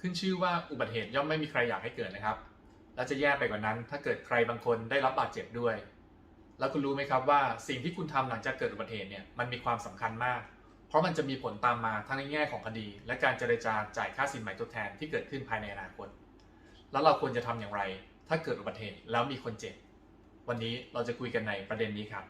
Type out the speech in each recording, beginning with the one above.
ขึ้นชื่อว่าอุบัติเหตุย่อมไม่มีใครอยากให้เกิดนะครับ และจะแย่ไปกว่านั้น ถ้าเกิดใครบางคนได้รับบาดเจ็บด้วย แล้วคุณรู้ไหมครับว่าสิ่งที่คุณทำหลังจากเกิดอุบัติเหตุเนี่ยมันมีความสำคัญมาก เพราะมันจะมีผลตามมาทั้งในแง่ของคดี และการเจรจาจ่ายค่าสินไหมทดแทนที่เกิดขึ้นภายในอนาคต แล้วเราควรจะทำอย่างไร ถ้าเกิดอุบัติเหตุแล้วมีคนเจ็บ วันนี้เราจะคุยกันในประเด็นนี้ครับ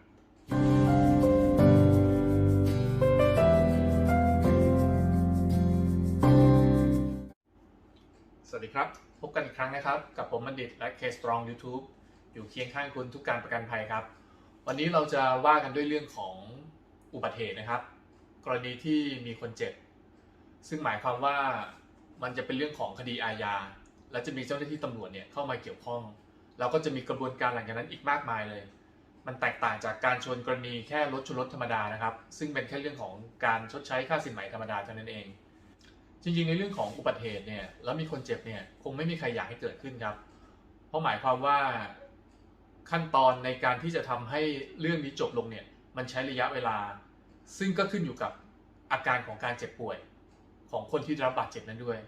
สวัสดีครับ พบกันอีกครั้งนะครับ กับผมบัณฑิตและ K Strong YouTube อยู่เคียงข้างคุณทุกการประกันภัยครับ วันนี้เราจะว่ากันด้วยเรื่องของอุบัติเหตุนะครับ กรณีที่มีคนเจ็บ ซึ่งหมายความว่ามันจะเป็นเรื่องของคดีอาญา และจะมีเจ้าหน้าที่ตำรวจเนี่ยเข้ามาเกี่ยวข้อง แล้วก็จะมีกระบวนการหลังจากนั้นอีกมากมายเลย มันแตกต่างจากการชนกรณีแค่รถชนรถธรรมดานะครับ ซึ่งเป็นแค่เรื่องของการชดใช้ค่าสินไหมธรรมดาเท่านั้นเอง จริงๆ ในเรื่องของอุบัติเหตุเนี่ยแล้วมีคนเจ็บเนี่ยคงไม่มีใครอยากให้เกิดขึ้นครับ เพราะหมายความว่าขั้นตอนในการที่จะทำให้เรื่องนี้จบลงเนี่ยมันใช้ระยะเวลา ซึ่งก็ขึ้นอยู่กับอาการของการเจ็บป่วย ของคนที่ได้รับบาดเจ็บนั้นด้วย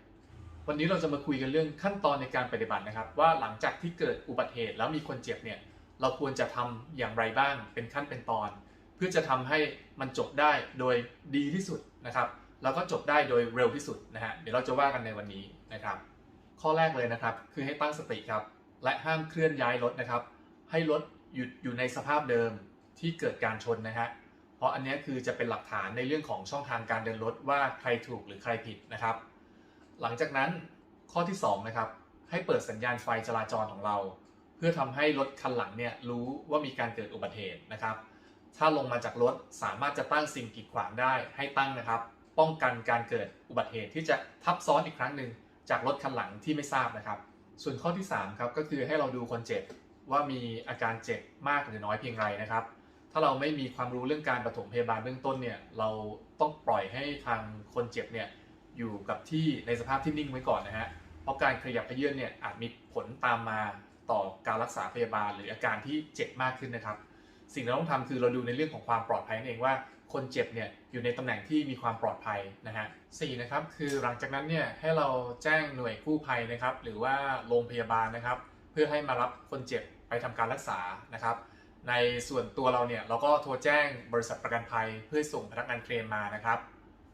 วันนี้เราจะมาคุยกันเรื่องขั้นตอนในการปฏิบัตินะครับ ว่าหลังจากที่เกิดอุบัติเหตุแล้วมีคนเจ็บเนี่ยเราควรจะทำอย่างไรบ้างเป็นขั้นเป็นตอน เพื่อจะทำให้มันจบได้โดยดีที่สุดนะครับ แล้วก็จบได้โดยเร็วที่สุดนะฮะเดี๋ยวเราจะว่ากันในวันนี้นะครับ ข้อแรกเลยนะครับ คือให้ตั้งสติครับ และห้ามเคลื่อนย้ายรถนะครับ ให้รถหยุดอยู่ในสภาพเดิมที่เกิดการชนนะฮะเพราะอันนี้คือจะเป็นหลักฐานในเรื่องของช่องทางการเดินรถว่าใครถูกหรือใครผิดนะครับ หลังจากนั้นข้อที่2นะครับให้เปิดสัญญาณไฟจราจรของเรา เพื่อทำให้รถคันหลังเนี่ยรู้ว่ามีการเกิดอุบัติเหตุนะครับ ถ้าลงมาจากรถสามารถจะตั้งสิ่งกีดขวางได้ให้ตั้งนะครับ ป้องกันการเกิดอุบัติเหตุที่จะทับซ้อนอีกครั้งหนึ่งจากรถคันหลังที่ไม่ทราบนะครับ ส่วนข้อที่3ครับก็คือให้เราดูคนเจ็บว่ามีอาการเจ็บมากหรือน้อยเพียงไรนะครับ ถ้าเราไม่มีความรู้เรื่องการปฐมพยาบาลเบื้องต้นเนี่ยเราต้องปล่อยให้ทางคนเจ็บเนี่ยอยู่กับที่ในสภาพที่นิ่งไว้ก่อนนะฮะเพราะการขยับเขยื้อนเนี่ยอาจมีผลตามมาต่อการรักษาพยาบาลหรืออาการที่เจ็บมากขึ้นนะครับ สิ่งที่เราต้องทำคือเราดูในเรื่องของความปลอดภัยนั่นเองว่า คนเจ็บเนี่ยอยู่ในตำแหน่งที่มีความปลอดภัยนะฮะสี่นะครับคือหลังจากนั้นเนี่ยให้เราแจ้งหน่วยกู้ภัยนะครับ หรือว่าโรงพยาบาลนะครับ เพื่อให้มารับคนเจ็บไปทำการรักษานะครับ ในส่วนตัวเราเนี่ยเราก็โทรแจ้งบริษัทประกันภัย เพื่อส่งพนักงานเคลมมานะครับ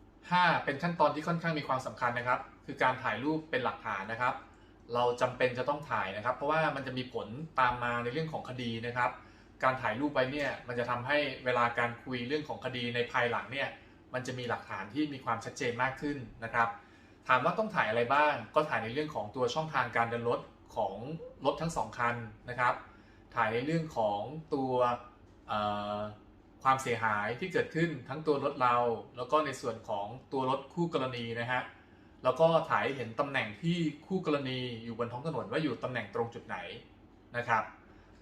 5. เป็นขั้นตอนที่ค่อนข้างมีความสำคัญนะครับ คือการถ่ายรูปเป็นหลักฐานนะครับ เราจำเป็นจะต้องถ่ายนะครับ เพราะว่ามันจะมีผลตามมาในเรื่องของคดีนะครับ การถ่ายรูปไว้เนี่ยมันจะทำให้เวลาการคุยเรื่องของคดีในภายหลังเนี่ยมันจะมีหลักฐานที่มีความชัดเจนมากขึ้นนะครับ ถามว่าต้องถ่ายอะไรบ้าง ก็ถ่ายในเรื่องของตัวช่องทางการเดินรถของรถทั้งสองคันนะครับ ถ่ายในเรื่องของตัวความเสียหายที่เกิดขึ้นทั้งตัวรถเรา แล้วก็ในส่วนของตัวรถคู่กรณีนะฮะแล้วก็ถ่ายเห็นตำแหน่งที่คู่กรณีอยู่บนท้องถนนว่าอยู่ตำแหน่งตรงจุดไหนนะครับ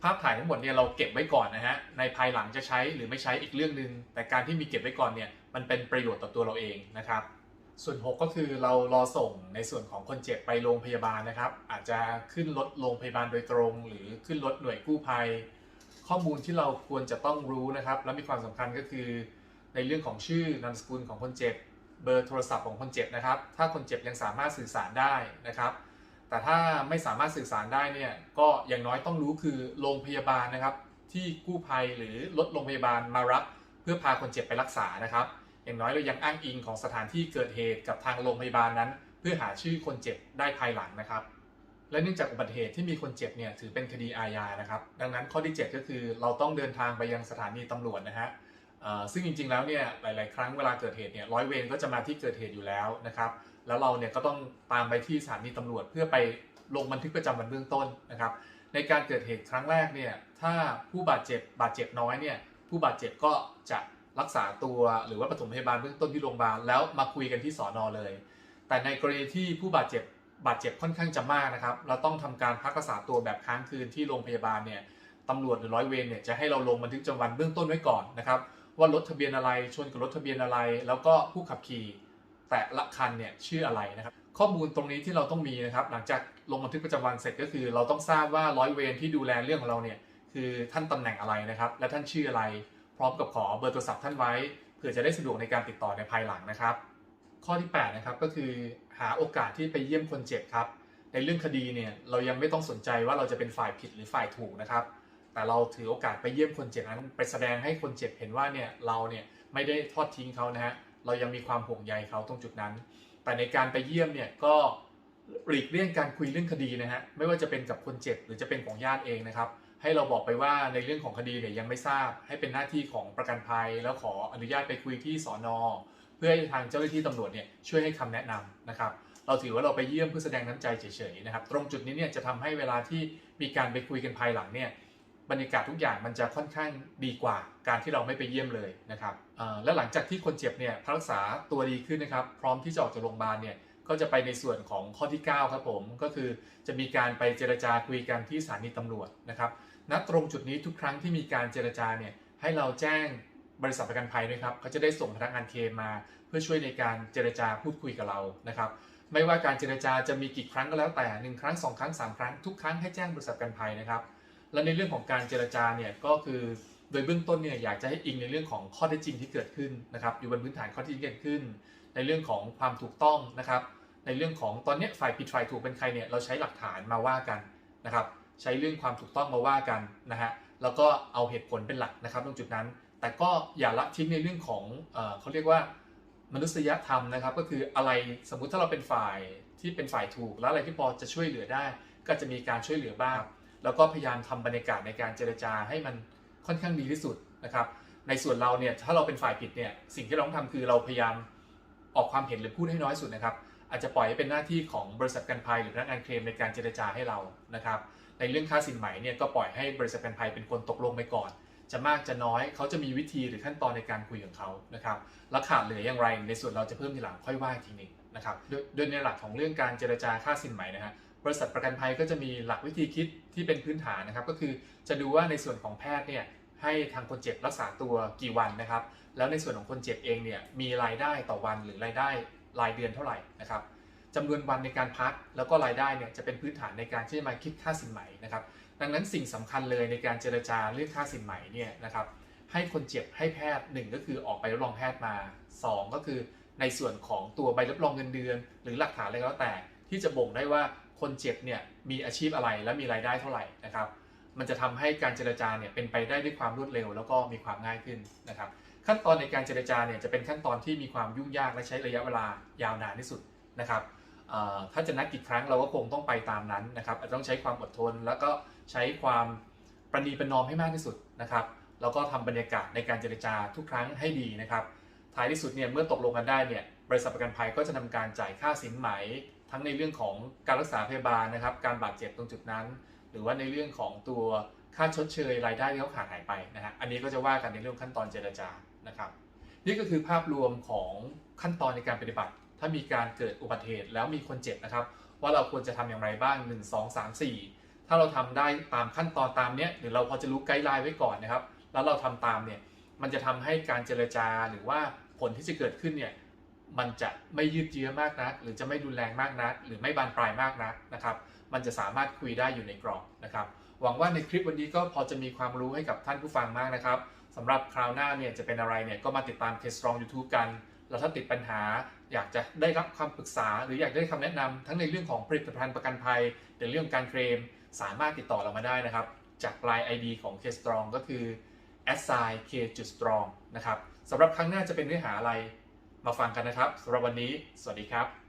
ภาพถ่ายทั้งหมดเนี่ยเราเก็บไว้ก่อนนะฮะ ในภายหลังจะใช้หรือไม่ใช้อีกเรื่องหนึ่งแต่การที่มีเก็บไว้ก่อนเนี่ยมันเป็นประโยชน์ต่อตัวเราเองนะครับ ส่วน 6 ก็คือเรารอส่งในส่วนของคนเจ็บไปโรงพยาบาลนะครับ อาจจะขึ้นรถโรงพยาบาลโดยตรง หรือขึ้นรถหน่วยกู้ภัย ข้อมูลที่เราควรจะต้องรู้นะครับ และมีความสำคัญก็คือ ในเรื่องของชื่อนามสกุลของคนเจ็บ เบอร์โทรศัพท์ของคนเจ็บนะครับ ถ้าคนเจ็บยังสามารถสื่อสารได้นะครับ แต่ถ้าไม่สามารถสื่อสารได้เนี่ยก็อย่างน้อยต้องรู้คือโรงพยาบาลนะครับ ที่กู้ภัยหรือรถโรงพยาบาลมารับ เพื่อพาคนเจ็บไปรักษานะครับ อย่างน้อยเรายังอ้างอิงของสถานที่เกิดเหตุกับทางโรงพยาบาลนั้น เพื่อหาชื่อคนเจ็บได้ภายหลังนะครับ และเนื่องจากอุบัติเหตุที่มีคนเจ็บเนี่ยถือเป็นคดีอาญานะครับ ดังนั้นข้อที่ 7 ก็คือเราต้องเดินทางไปยังสถานีตำรวจนะฮะซึ่งจริงๆแล้วเนี่ยหลาย ๆ ครั้งเวลาเกิดเหตุเนี่ยร้อยเวรก็จะมาที่เกิดเหตุอยู่แล้วนะครับ แล้วเราเนี่ยก็ต้องตามไปที่สถานีตำรวจเพื่อไปลงบันทึกประจำวันเบื้องต้นนะครับ ในการเกิดเหตุครั้งแรกเนี่ยถ้าผู้บาดเจ็บบาดเจ็บน้อยเนี่ยผู้บาดเจ็บก็จะรักษาตัวหรือว่าปฐมพยาบาลเบื้องต้นที่โรงพยาบาลแล้วมาคุยกันที่สอนอเลย แต่ในกรณีที่ผู้บาดเจ็บบาดเจ็บค่อนข้างจะมากนะครับ เราต้องทำการพักรักษาตัวแบบค้างคืนที่โรงพยาบาลเนี่ยตำรวจหรือร้อยเวรเนี่ยจะให้เราลงบันทึกประจำวันเบื้องต้นไว้ก่อนนะครับว่ารถทะเบียนอะไรชนกับรถทะเบียนอะไร แล้วก็ผู้ขับขี่ แต่ละคันเนี่ยชื่ออะไรนะครับ ข้อมูลตรงนี้ที่เราต้องมีนะครับ หลังจากลงบันทึกประจำวันเสร็จก็คือ เราต้องทราบว่าร้อยเวรที่ดูแลเรื่องของเราเนี่ยคือท่านตำแหน่งอะไรนะครับ และท่านชื่ออะไร พร้อมกับขอเบอร์โทรศัพท์ท่านไว้เผื่อจะได้สะดวกในการติดต่อในภายหลังนะครับ ข้อที่8นะครับก็คือหาโอกาสที่ไปเยี่ยมคนเจ็บครับ ในเรื่องคดีเนี่ยเรายังไม่ต้องสนใจว่าเราจะเป็นฝ่ายผิดหรือฝ่ายถูกนะครับแต่เราถือโอกาสไปเยี่ยมคนเจ็บนั้น ไปแสดงให้คนเจ็บเห็นว่าเนี่ยเราเนี่ยไม่ได้ทอดทิ้งเขานะฮะ เรายังมีความห่วงใยเขาตรงจุดนั้น แต่ในการไปเยี่ยมเนี่ยก็หลีกเลี่ยงการคุยเรื่องคดีนะฮะไม่ว่าจะเป็นกับคนเจ็บหรือจะเป็นของญาติเองนะครับ ให้เราบอกไปว่าในเรื่องของคดีเนี่ยยังไม่ทราบ ให้เป็นหน้าที่ของประกันภัย แล้วขออนุญาตไปคุยที่สอนอเพื่อให้ทางเจ้าหน้าที่ตำรวจเนี่ยช่วยให้คำแนะนำนะครับ เราถือว่าเราไปเยี่ยมเพื่อแสดงน้ำใจเฉยๆนะครับ ตรงจุดนี้เนี่ยจะทำให้เวลาที่มีการไปคุยกันภายหลังเนี่ย บรรยากาศทุกอย่างมันจะค่อนข้างดีกว่าการที่เราไม่ไปเยี่ยมเลยนะครับและหลังจากที่คนเจ็บเนี่ยรักษาตัวดีขึ้นนะครับ พร้อมที่จะออกจากโรงพยาบาลเนี่ยก็จะไปในส่วนของข้อที่ 9 ครับผมก็คือจะมีการไปเจรจาคุยกันที่สถานีตำรวจนะครับณตรงจุดนี้ทุกครั้งที่มีการเจรจาเนี่ยให้เราแจ้งบริษัทประกันภัยด้วยครับเขาจะได้ส่งพนักงานเคมมาเพื่อช่วยในการเจรจาพูดคุยกับเรานะครับ ไม่ว่าการเจรจาจะมีกี่ครั้งก็แล้วแต่หนึ่งครั้งสองครั้งสามครั้งทุกครั้งให้แจ้งบริษัทประกันภัยนะครับ และในเรื่องของการเจรจาเนี่ยก็คือโดยเบื้องต้นเนี่ยอยากจะให้อิงในเรื่องของข้อเท็จจริงที่เกิดขึ้นนะครับอยู่บนพื้นฐานข้อเท็จจริงเกิดขึ้น ในเรื่องของความถูกต้องนะครับ ในเรื่องของตอนนี้ฝ่ายผิดฝ่ายถูกเป็นใครเนี่ยเราใช้หลักฐานมาว่ากันนะครับใช้เรื่องความถูกต้องมาว่ากันนะฮะแล้วก็เอาเหตุผลเป็นหลักนะครับตรงจุดนั้น แต่ก็อย่าละทิ้งในเรื่องของเอเขาเรียกว่ามนุษยธรรมนะครับ ก็คืออะไรสมมุติถ้าเราเป็นฝ่ายที่เป็นฝ่ายถูกแล้วอะไรที่พอจะช่วยเหลือได้ ก็จะมีการช่วยเหลือบ้าง แล้วก็พยายามทำบรรยากาศในการเจรจาให้มันค่อนข้างดีที่สุดนะครับในส่วนเราเนี่ยถ้าเราเป็นฝ่ายผิดเนี่ยสิ่งที่เราต้องทำคือเราพยายามออกความเห็นหรือพูดให้น้อยสุดนะครับ อาจจะปล่อยให้เป็นหน้าที่ของบริษัทกันภัยหรือพนักงานเคลมในการเจรจาให้เรานะครับ ในเรื่องค่าสินไหมเนี่ยก็ปล่อยให้บริษัทกันภัยเป็นคนตกลงไปก่อน จะมากจะน้อยเขาจะมีวิธีหรือขั้นตอนในการคุยของเขานะครับแล้วขาดเหลืออย่างไรในส่วนเราจะเพิ่มทีหลังค่อยว่าทีหนึงนะครับโดยโดยในหลักของเรื่องการเจรจาค่าสินไหมนะฮะ บริษัทประกันภัยก็จะมีหลักวิธีคิดที่เป็นพื้นฐานนะครับ ก็คือจะดูว่าในส่วนของแพทย์เนี่ยให้ทางคนเจ็บรักษาตัวกี่วันนะครับ แล้วในส่วนของคนเจ็บเองเนี่ยมีรายได้ต่อวันหรือรายได้รายเดือนเท่าไหร่นะครับจำนวนวันในการพักแล้วก็รายได้เนี่ยจะเป็นพื้นฐานในการที่จะมาคิดค่าสินไหม่นะครับ ดังนั้นสิ่งสำคัญเลยในการเจรจาเรื่องค่าสินไหม่เนี่ยนะครับให้คนเจ็บให้แพทย์หนึ่งก็คือออกใบรับรองแพทย์มาสองก็คือในส่วนของตัวใบรับรองเงินเดือน หรือหลักฐานอะไรก็แล้วแต่ที่จะบ่งได้ว่า คนเจ็บเนี่ยมีอาชีพอะไรและมีรายได้เท่าไหร่นะครับ มันจะทำให้การเจรจาเนี่ยเป็นไปได้ด้วยความรวดเร็ว แล้วก็มีความง่ายขึ้นนะครับ ขั้นตอนในการเจรจาเนี่ยจะเป็นขั้นตอนที่มีความยุ่งยากและใช้ระยะเวลายาวนานที่สุดนะครับถ้าจะนัดกี่ครั้งเราก็คงต้องไปตามนั้นนะครับอาจจะต้องใช้ความอดทน แล้วก็ใช้ความประนีประนอมให้มากที่สุดนะครับแล้วก็ทำบรรยากาศในการเจรจาทุกครั้งให้ดีนะครับ ท้ายที่สุดเนี่ยเมื่อตกลงกันได้เนี่ยบริษัทประกันภัยก็จะทำการจ่ายค่าสินไหม ทั้งในเรื่องของการรักษาพยาบาลนะครับ การบาดเจ็บตรงจุดนั้น หรือว่าในเรื่องของตัวค่าชดเชยรายได้ที่เขาขาดหายไปนะฮะอันนี้ก็จะว่ากันในเรื่องขั้นตอนเจรจานะครับ นี่ก็คือภาพรวมของขั้นตอนในการปฏิบัติ ถ้ามีการเกิดอุบัติเหตุแล้วมีคนเจ็บนะครับ ว่าเราควรจะทำอย่างไรบ้าง 1 2 3 4 ถ้าเราทำได้ตามขั้นตอนตามเนี้ยหรือเราพอจะรู้ไกด์ไลน์ไว้ก่อนนะครับ แล้วเราทำตามเนี่ยมันจะทำให้การเจรจาหรือว่า ผลที่จะเกิดขึ้นเนี่ยมันจะไม่ยืดเยื้อมากนัก หรือจะไม่รุนแรงมากนัก หรือไม่บานปลายมากนักนะครับ มันจะสามารถคุยได้อยู่ในกรอบนะครับ หวังว่าในคลิปวันนี้ก็พอจะมีความรู้ให้กับท่านผู้ฟังมากนะครับสำหรับคราวหน้าเนี่ยจะเป็นอะไรเนี่ยก็มาติดตาม K Strong YouTube กัน แล้วถ้าติดปัญหา อยากจะได้รับความปรึกษา หรืออยากได้คำแนะนำทั้งในเรื่องของผลิตภัณฑ์ประกันภัยหรือเรื่องการเคลมสามารถติดต่อเรามาได้นะครับ จากไลน์ ID ของ K Strong ก็คือ a s s i k strong นะครับ สำหรับครั้งหน้าจะเป็นเนื้อหาอะไร มาฟังกันนะครับสำหรับวันนี้ สวัสดีครับ